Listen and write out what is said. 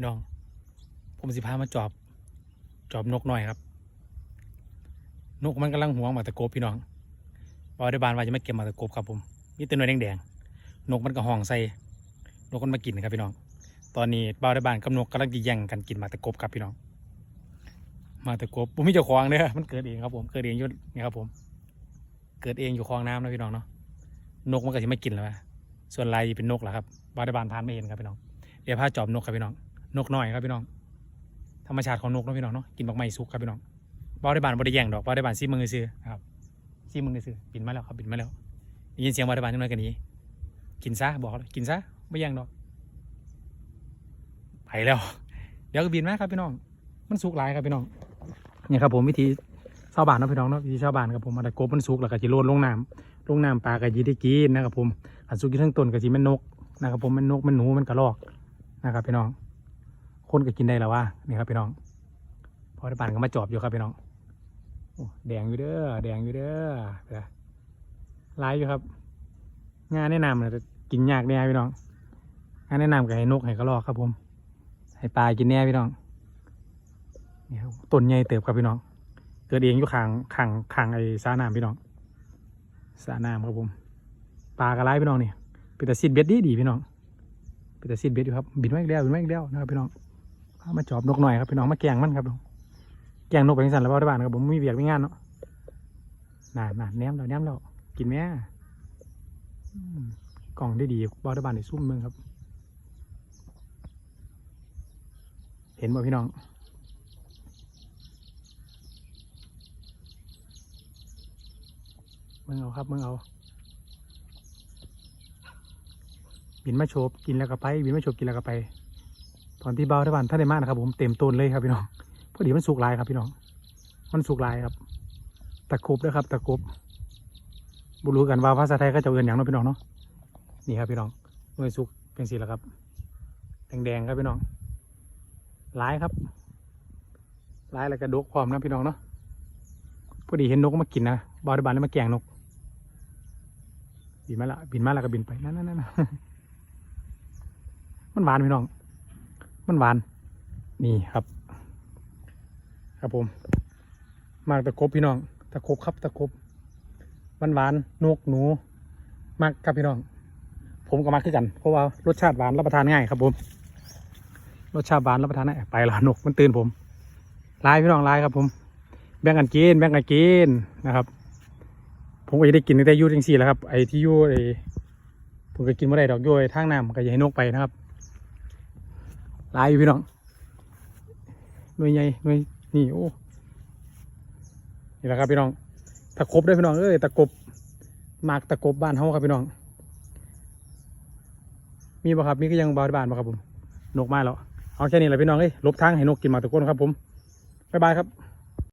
พี่น้อง ผมสิพามาจอบ จอบนกหน่อยครับ นกมันกำลังหวงมาตะโกบพี่น้องบอยได้บานว่าจะไม่เก็บมาตะโกบครับผมนี่ตัวหน่วยแดงๆนกมันก็ห้องใส่นกมันมากินครับพี่น้อง ตอนนี้บาวได้บานกับนกกำลังจะแย่งกันกินมาตะโกบครับพี่น้อง มาตะโกบผมไมีเจ้าของเด้อมันเกิดเองครับผมเกิดเองอยู่นี่ครับผม เกิดเองอยู่คลองน้ำนะพี่น้องเนาะนกมันก็จะไม่กินแล้วส่วนลายเป็นนกแหละครับบาวได้บานทานไม่เห็นครับพี่น้อง เดี๋ยวพาจอบนกครับพี่น้อง นกน้อยครับพี่น้อง ธรรมชาติของนกนะพี่น้องเนาะกินบักไม้สุกครับพี่น้องบาวได้บานบริแย่งดอกบาวได้บานซีมือซื้อนะครับซีมือซื้อบินมาแล้วครับบินมาแล้วได้ยินเสียงบาวได้บานจังเลยกันนี้กินซะบอกเลยกินซะไม่แย่งดอกไปแล้ว เดี๋ยวก็บินมาครับพี่น้อง มันสุกหลายครับพี่น้องเนี่ยครับผมวิธีชาวบ้านนะพี่น้องเนาะวิธีชาวบ้านครับผมมาตะกบมันสุกแล้วก็จะโรยลงน้ำลงน้ำปลาก็จะได้กินนะครับผมอันสุกอยู่ทั้งต้นก็จะมันนกนะครับผมมันนกมันหนูมันกระรอกนะครับพี่น้อง คนก็กินได้แล้วว่านี่ครับพี่น้องพอได้ปานก็มาจอบอยู่ครับพี่น้องแดงอยู่เด้อแดงอยู่เด้อลายอยู่ครับ งานแนะนำนะกินยากเนี่ยพี่น้องงานแนะนำก็ให้นกให้กระรอกครับผม ให้ปลากินแน่พี่น้องนี่ครับต้นใหญ่เติบครับพี่น้อง เกิดเองอยู่ข้างข้างข้างไอ้สาน้ำพี่น้องสาน้ำครับผม ปลากระไรพี่น้องนี่เป็นตาซิดเบ็ดดีดีพี่น้องเป็นตาซิดเบ็ดอยู่ครับ บินมาอีกแล้วบินมาอีกแล้วนะครับพี่น้อง มาจอบนกหน่อยครับพี่น้องมาแกงมันครับแกงนกไปทีสันแล้วบ้านครับผมไม่มีเวียกมีงานเนาะน่าน่าแนมเราแนมเรากินแม่อืมกล่องได้ดีบ้านบ้านในซุ่มเมืองครับ เห็นบ่พี่น้องมึงเอาครับมึงเอาบินมาโฉบกินแล้วก็ไปบินมาโฉบกินแล้วก็ไป ตอนที่เบาได้บ้านท่านได้มากนะครับ ผมเต็มต้นเลยครับพี่น้องพอดีมันสุกลายครับพี่น้อง มันสุกลายครับ ตะกรุบด้วยครับ ตะกรุบบุรู้กันว่าภาษาไทยก็จะเอื่นอย่างเนาะพี่น้องเนาะนี่ครับพี่น้องหน่วยสุกเป็นสีแล้วครับแดงๆครับพี่น้องหลายครับหลายแล้วก็ดกพร้อมนะพี่น้องเนาะพอดีเห็นนกมากินนะเบาได้บ้านแล้วมาแกงนก บินมาละบินมาแล้วก็บินไปนั่นนั่นนั่นมันหวานพี่น้อง มันหวาน นี่ครับ ครับผม มากตะกบพี่น้อง ตะกบครับตะกบมันหวานนกหนู มากครับพี่น้อง ผมก็มักคือกัน เพราะว่ารสชาติหวานรับประทานง่ายครับผม รสชาติหวานรับประทานง่ายไปละนกมันตื่นผมลายพี่น้องลายครับผม แบ่งกันกินแบ่งกันกินนะครับ ผมก็จะได้กินตั้งแต่ยูจังสี่แล้วครับ ไอ้ที่ยูไอ้ผมก็กินไม่ได้ดอกยูไอ้ทางน้ำก็จะให้นกไปนะครับ ลายอยู่พี่น้องหน่วยใหญ่หน่วยนี่โอ้นี่แหละครับพี่น้องตะกบด้วยพี่น้องเอ้ยตะกบมากตะกบบ้านเฮาครับพี่น้อง มีบ่ครับมีก็ยังบาบ้านบ่ครับผมนกมาแล้วเอาแค่นี้แหละพี่น้องเอ้ยลบทางให้นกกินหมากตะกบครับผมบ๊ายบายครับ